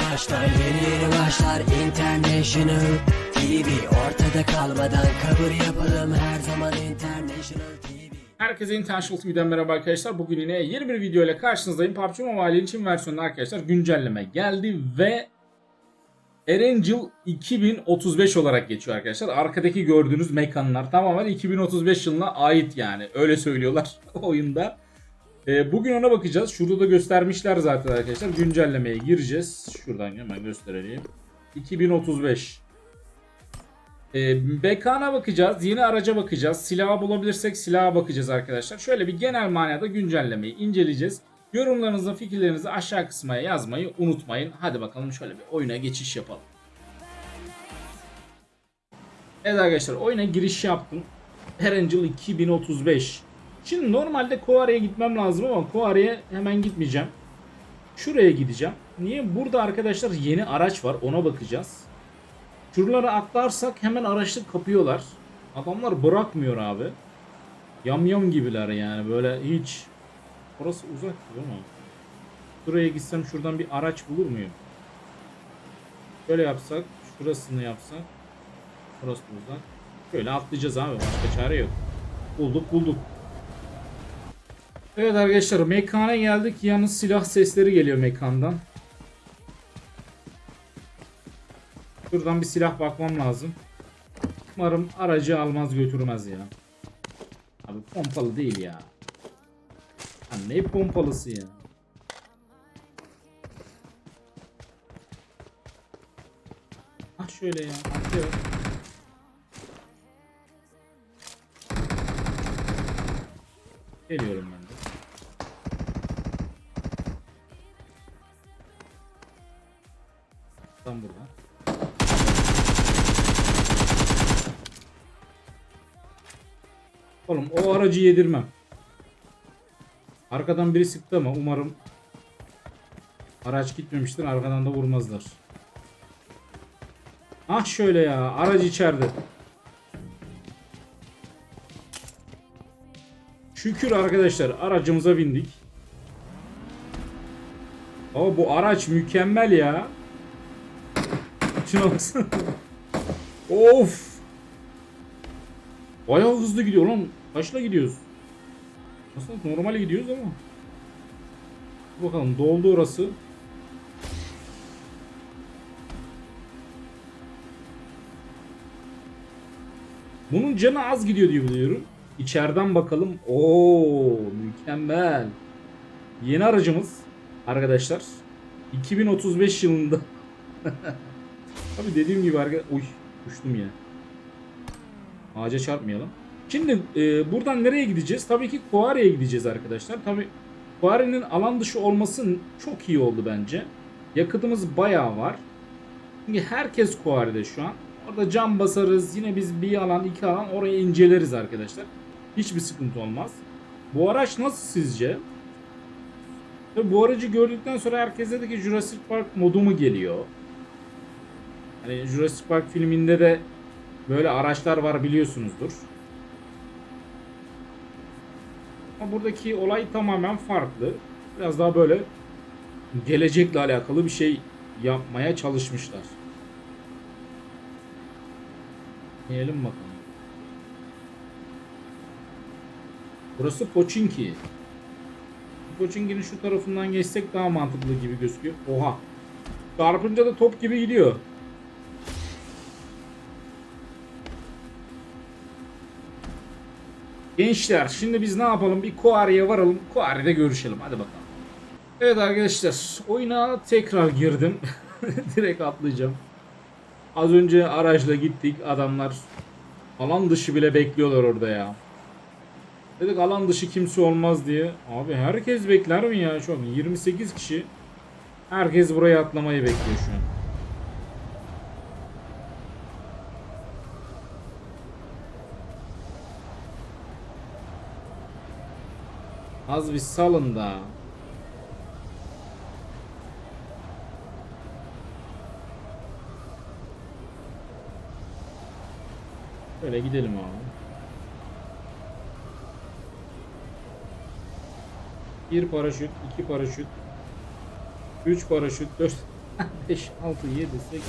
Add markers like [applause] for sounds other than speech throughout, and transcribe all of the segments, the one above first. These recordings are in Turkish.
başlar Yeni yeni başlar International TV Ortada kalmadan kabul yapalım Her zaman International TV Herkese International TV'den merhaba arkadaşlar. Bugün yine yeni bir video ile karşınızdayım. PUBG Mobile'in Çin versiyonunda arkadaşlar güncelleme geldi ve Erangel 2035 olarak geçiyor arkadaşlar. Arkadaki gördüğünüz mekanlar tamamen 2035 yılına ait yani. Öyle söylüyorlar [laughs] oyunda. Ee, bugün ona bakacağız. Şurada da göstermişler zaten arkadaşlar. Güncellemeye gireceğiz. Şuradan hemen göstereyim. 2035. Ee, Bekana bakacağız. Yeni araca bakacağız. Silahı bulabilirsek silaha bakacağız arkadaşlar. Şöyle bir genel manada güncellemeyi inceleyeceğiz. Yorumlarınızı, fikirlerinizi aşağı kısmaya yazmayı unutmayın. Hadi bakalım şöyle bir oyuna geçiş yapalım. Evet arkadaşlar oyuna giriş yaptım. Erangel 2035. Şimdi normalde Koare'ye gitmem lazım ama Koare'ye hemen gitmeyeceğim. Şuraya gideceğim. Niye? Burada arkadaşlar yeni araç var. Ona bakacağız. Şuralara atlarsak hemen araçlık kapıyorlar. Adamlar bırakmıyor abi. Yamyam gibiler yani böyle hiç. Orası uzak ama. Şuraya gitsem şuradan bir araç bulur muyum? Şöyle yapsak, şurasını yapsak. Burası uzak. Şöyle atlayacağız abi başka çare yok. Bulduk bulduk. Evet arkadaşlar mekana geldik. Yalnız silah sesleri geliyor mekandan. Şuradan bir silah bakmam lazım. Umarım aracı almaz götürmez ya. Abi pompalı değil ya. ya ne pompalısı ya? Ah şöyle ya. Atıyor. Geliyorum ben Oğlum o aracı yedirmem. Arkadan biri sıktı ama umarım araç gitmemiştir. Arkadan da vurmazlar. Ah şöyle ya. Aracı içeride. Şükür arkadaşlar aracımıza bindik. Ama bu araç mükemmel ya. [laughs] Şuna baksana. of. Bayağı hızlı gidiyor lan. Kaçla gidiyoruz? Aslında normal gidiyoruz ama. Bakalım doldu orası. Bunun canı az gidiyor diye biliyorum. İçeriden bakalım. Oo mükemmel. Yeni aracımız arkadaşlar 2035 yılında. [laughs] Tabi dediğim gibi arkadaşlar. Uy düştüm ya. Ağaca çarpmayalım. Şimdi e, buradan nereye gideceğiz? Tabii ki Koare'ye gideceğiz arkadaşlar. Tabii Koare'nin alan dışı olması çok iyi oldu bence. Yakıtımız bayağı var. Çünkü herkes Koare'de şu an. Orada cam basarız. Yine biz bir alan iki alan orayı inceleriz arkadaşlar. Hiçbir sıkıntı olmaz. Bu araç nasıl sizce? Tabii bu aracı gördükten sonra herkes dedi ki Jurassic Park modu mu geliyor? Hani Jurassic Park filminde de böyle araçlar var biliyorsunuzdur. Ama buradaki olay tamamen farklı. Biraz daha böyle gelecekle alakalı bir şey yapmaya çalışmışlar. Diyelim bakalım. Burası Pochinki. Pochinki'nin şu tarafından geçsek daha mantıklı gibi gözüküyor. Oha. Çarpınca da top gibi gidiyor. Gençler şimdi biz ne yapalım? Bir Koari'ye varalım. Koari'de görüşelim. Hadi bakalım. Evet arkadaşlar oyuna tekrar girdim. [laughs] Direkt atlayacağım. Az önce araçla gittik. Adamlar alan dışı bile bekliyorlar orada ya. Dedik alan dışı kimse olmaz diye. Abi herkes bekler mi ya şu an? 28 kişi. Herkes buraya atlamayı bekliyor şu an. Az bir salın da. Şöyle gidelim abi. Bir paraşüt, iki paraşüt, üç paraşüt, dört. 5, 6, 7, 8,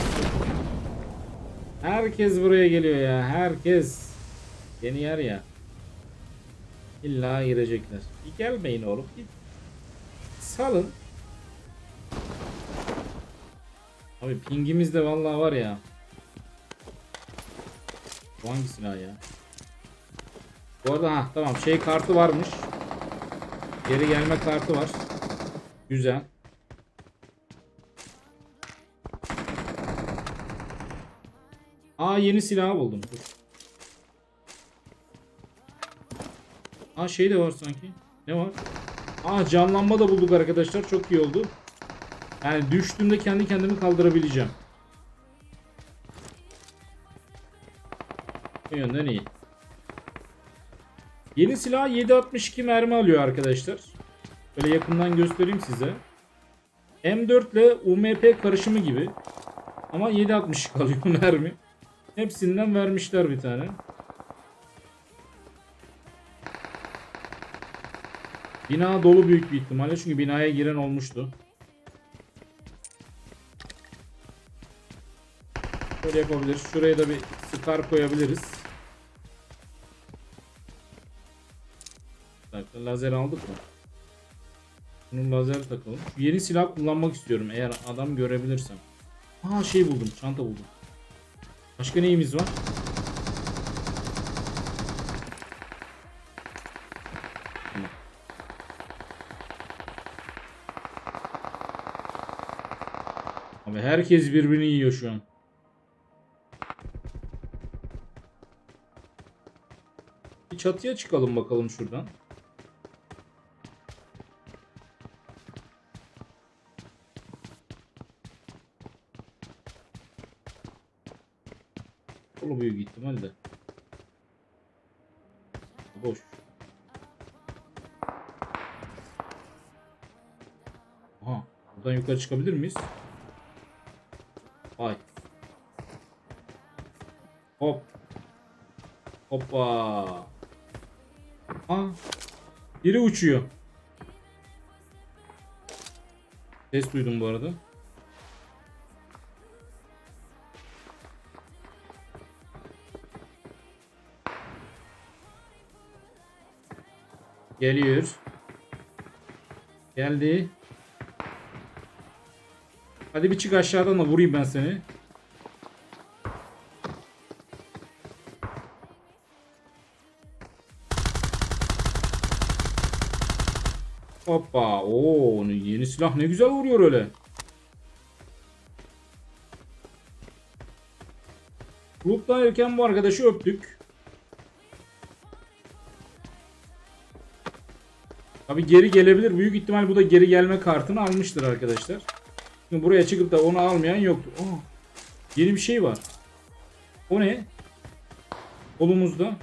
Herkes buraya geliyor ya. Herkes. Yeni yer ya. İlla girecekler. Bir gelmeyin oğlum. Bir salın. Abi pingimiz de vallahi var ya. Bu hangi silah ya? Bu arada ha tamam şey kartı varmış. Geri gelme kartı var. Güzel. Aa yeni silah buldum. Dur. Aa şey de var sanki. Ne var? Aa canlanma da bulduk arkadaşlar. Çok iyi oldu. Yani düştüğümde kendi kendimi kaldırabileceğim. Bu yönden iyi. Yeni silah 7.62 mermi alıyor arkadaşlar. Böyle yakından göstereyim size. M4 ile UMP karışımı gibi. Ama 7.62 kalıyor [laughs] mermi. Hepsinden vermişler bir tane. Bina dolu büyük bir ihtimalle çünkü binaya giren olmuştu. Şöyle yapabiliriz. Şuraya da bir scar koyabiliriz. Dakika, lazer aldık mı? Bunun lazer takalım. Yeni silah kullanmak istiyorum eğer adam görebilirsem. Aa şey buldum, çanta buldum. Başka neyimiz var? Herkes birbirini yiyor şu an. Bir çatıya çıkalım bakalım şuradan. Dolu büyük ihtimalle. Boş. Aha. Buradan yukarı çıkabilir miyiz? Vay. Hop. Hoppa. Aa. Biri uçuyor. Ses duydum bu arada. Geliyor. Geldi. Hadi bir çık aşağıdan da vurayım ben seni. Hoppa. Oo, yeni silah ne güzel vuruyor öyle. Loot'tayken bu arkadaşı öptük. Tabi geri gelebilir. Büyük ihtimal bu da geri gelme kartını almıştır arkadaşlar. Şimdi buraya çıkıp da onu almayan yoktu. Oh, yeni bir şey var. O ne? Kolumuzda.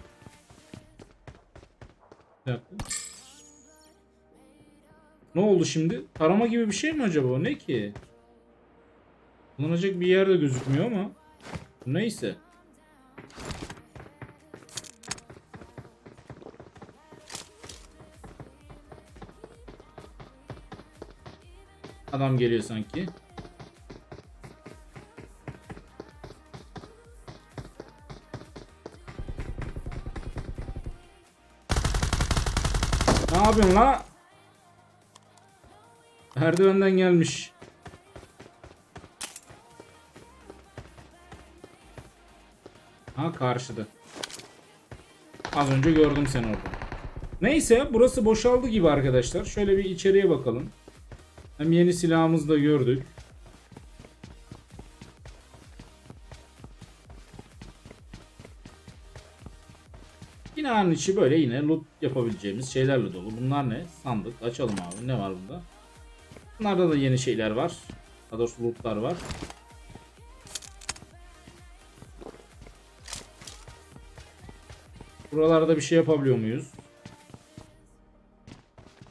Bir dakika. Ne oldu şimdi? Tarama gibi bir şey mi acaba? Ne ki? Kullanacak bir yer de gözükmüyor ama. Neyse. Adam geliyor sanki. Ne yapıyorsun la? Merdivenden gelmiş. Ha karşıda. Az önce gördüm seni orada. Neyse burası boşaldı gibi arkadaşlar. Şöyle bir içeriye bakalım. Hem yeni silahımızı da gördük. Binanın içi böyle yine loot yapabileceğimiz şeylerle dolu. Bunlar ne? Sandık. Açalım abi. Ne var burada? Bunlarda da yeni şeyler var. Daha doğrusu lootlar var. Buralarda bir şey yapabiliyor muyuz?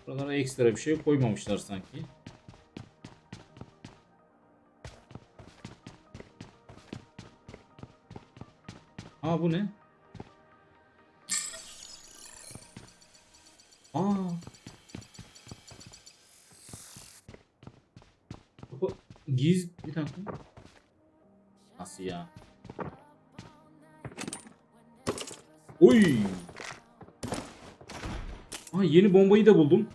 Buralara ekstra bir şey koymamışlar sanki. Aa bu ne? Aa. Bu Giz... Bir dakika. Nasıl ya? Oy! Aa, yeni bombayı da buldum.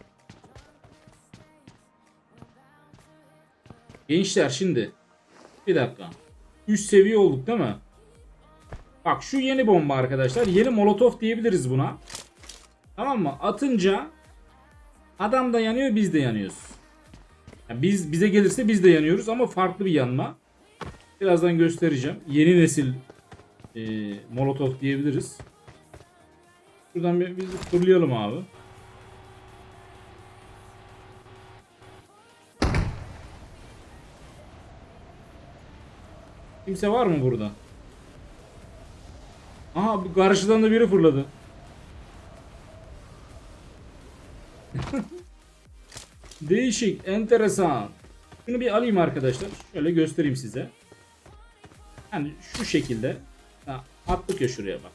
Gençler şimdi. Bir dakika. Üst seviye olduk değil mi? Bak şu yeni bomba arkadaşlar. Yeni molotof diyebiliriz buna. Tamam mı? Atınca adam da yanıyor biz de yanıyoruz. Yani biz bize gelirse biz de yanıyoruz ama farklı bir yanma. Birazdan göstereceğim. Yeni nesil e, molotof diyebiliriz. Şuradan bir biz fırlayalım abi. Kimse var mı burada? Aha karşıdan da biri fırladı. [laughs] Değişik, enteresan. Şunu bir alayım arkadaşlar. Şöyle göstereyim size. Yani şu şekilde. Ha, attık ya şuraya bak.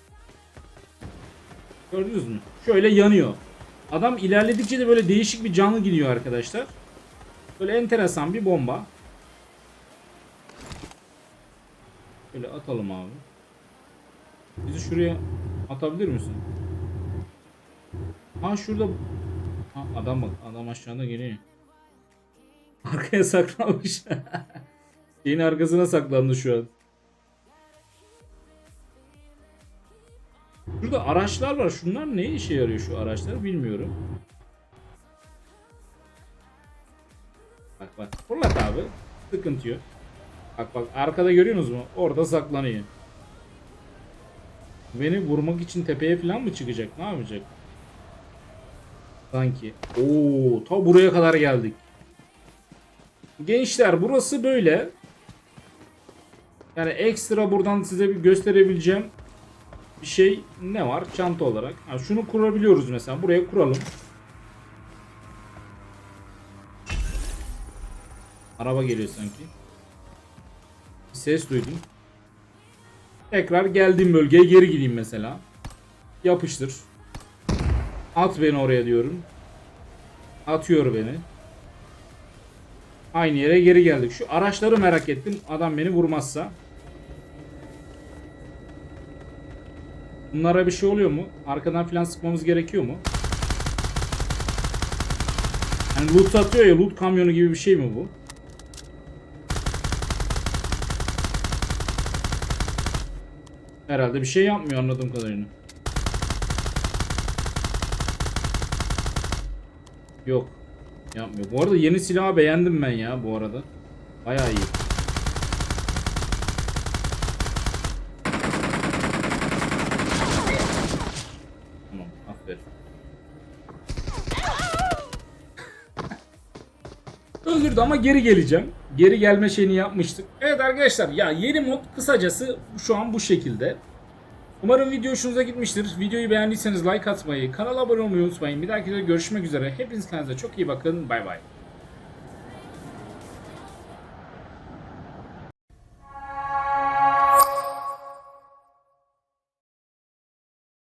Gördünüz mü? Şöyle yanıyor. Adam ilerledikçe de böyle değişik bir canlı gidiyor arkadaşlar. Böyle enteresan bir bomba. Böyle atalım abi. Bizi şuraya atabilir misin? Ha şurada ha, adam bak adam aşağıda geliyor. Arkaya saklanmış. [laughs] Şeyin arkasına saklandı şu an. Şurada araçlar var. Şunlar ne işe yarıyor şu araçlar bilmiyorum. Bak bak. Fırlat abi. Sıkıntı yok. Bak bak arkada görüyorsunuz mu? Orada saklanıyor. Beni vurmak için tepeye falan mı çıkacak? Ne yapacak? Sanki. Oo, ta buraya kadar geldik. Gençler burası böyle. Yani ekstra buradan size bir gösterebileceğim bir şey ne var? Çanta olarak. Ha, şunu kurabiliyoruz mesela. Buraya kuralım. Araba geliyor sanki. Bir ses duydum. Tekrar geldiğim bölgeye geri gideyim mesela. Yapıştır. At beni oraya diyorum. Atıyor beni. Aynı yere geri geldik. Şu araçları merak ettim. Adam beni vurmazsa. Bunlara bir şey oluyor mu? Arkadan filan sıkmamız gerekiyor mu? Yani loot satıyor ya loot kamyonu gibi bir şey mi bu? Herhalde bir şey yapmıyor anladığım kadarıyla. Yok. Yapmıyor. Bu arada yeni silahı beğendim ben ya bu arada. Bayağı iyi. Öldürdü ama geri geleceğim. Geri gelme şeyini yapmıştık. Evet arkadaşlar ya yeni mod kısacası şu an bu şekilde. Umarım video hoşunuza gitmiştir. Videoyu beğendiyseniz like atmayı, kanala abone olmayı unutmayın. Bir dahaki videoda görüşmek üzere. Hepiniz kendinize çok iyi bakın. Bay bay.